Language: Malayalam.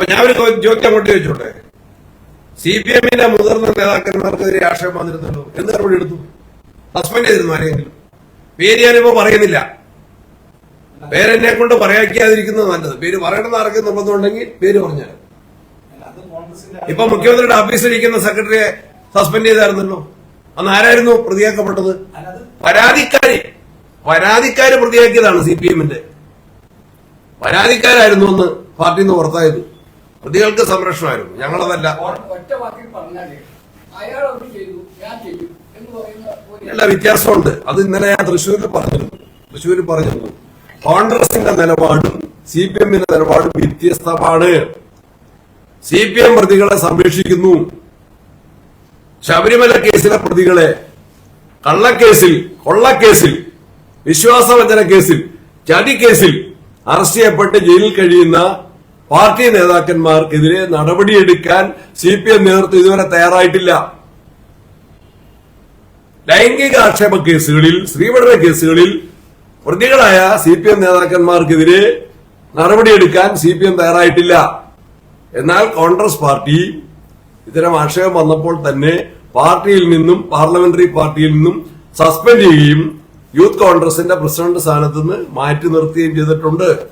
അപ്പൊ ഞാൻ ഒരു ചോദ്യം അങ്ങോട്ട് ചോദിച്ചോട്ടെ? സി പി എമ്മിന്റെ മുതിർന്ന നേതാക്കന്മാർക്കെതിരെ ആക്ഷേപം വന്നിരുന്നല്ലോ. എന്ത് നടപടി എടുത്തു? സസ്പെൻഡ് ചെയ്തിരുന്നു ആരെങ്കിലും പേര് ഞാനിപ്പോ പറയുന്നില്ല. പേരെന്നെ കൊണ്ട് പറയാക്കിയാതിരിക്കുന്നത് നല്ലത്. പേര് പറയണമെന്ന് ആർക്കും നിർബന്ധമുണ്ടെങ്കിൽ പേര് പറഞ്ഞാൽ ഇപ്പൊ മുഖ്യമന്ത്രിയുടെ ഓഫീസിലിരിക്കുന്ന സെക്രട്ടറിയെ സസ്പെൻഡ് ചെയ്തായിരുന്നല്ലോ. അന്ന് ആരായിരുന്നു പ്രതിയാക്കപ്പെട്ടത്? പരാതിക്കാരി. പരാതിക്കാര് പ്രതിയാക്കിയതാണ് സി പി എമ്മിന്റെ. പരാതിക്കാരായിരുന്നു അന്ന് പാർട്ടിയിൽ നിന്ന് പുറത്തായത്. പ്രതികൾക്ക് സംരക്ഷണമായിരുന്നു. ഞങ്ങളതല്ല. എല്ലാ വ്യത്യാസമുണ്ട്. അത് ഇന്നലെ ഞാൻ തൃശ്ശൂരിൽ പറഞ്ഞിരുന്നു. തൃശ്ശൂരിൽ പറഞ്ഞിരുന്നു. കോൺഗ്രസിന്റെ നിലപാടും സി പി എമ്മിന്റെ നിലപാടും വ്യത്യസ്തമാണ്. സി പി എം പ്രതികളെ സംരക്ഷിക്കുന്നു. ശബരിമല കേസിലെ പ്രതികളെ കള്ളക്കേസിൽ കൊള്ളക്കേസിൽ വിശ്വാസവഞ്ചന കേസിൽ ചതിക്കേസിൽ അറസ്റ്റ് ചെയ്യപ്പെട്ട് ജയിലിൽ കഴിയുന്ന പാർട്ടി നേതാക്കന്മാർക്കെതിരെ നടപടിയെടുക്കാൻ സി പി എം നേതൃത്വം ഇതുവരെ തയ്യാറായിട്ടില്ല. ലൈംഗിക ആക്ഷേപ കേസുകളിൽ സ്ത്രീപഠന കേസുകളിൽ പ്രതികളായ സി പി എം നേതാക്കന്മാർക്കെതിരെ നടപടിയെടുക്കാൻ സി പി എം തയ്യാറായിട്ടില്ല. എന്നാൽ കോൺഗ്രസ് പാർട്ടി ഇത്തരം ആക്ഷേപം വന്നപ്പോൾ തന്നെ പാർട്ടിയിൽ നിന്നും പാർലമെന്ററി പാർട്ടിയിൽ നിന്നും സസ്പെൻഡ് ചെയ്യുകയും യൂത്ത് കോൺഗ്രസിന്റെ പ്രസിഡന്റ് സ്ഥാനത്ത് നിന്ന് മാറ്റി നിർത്തുകയും ചെയ്തിട്ടുണ്ട്.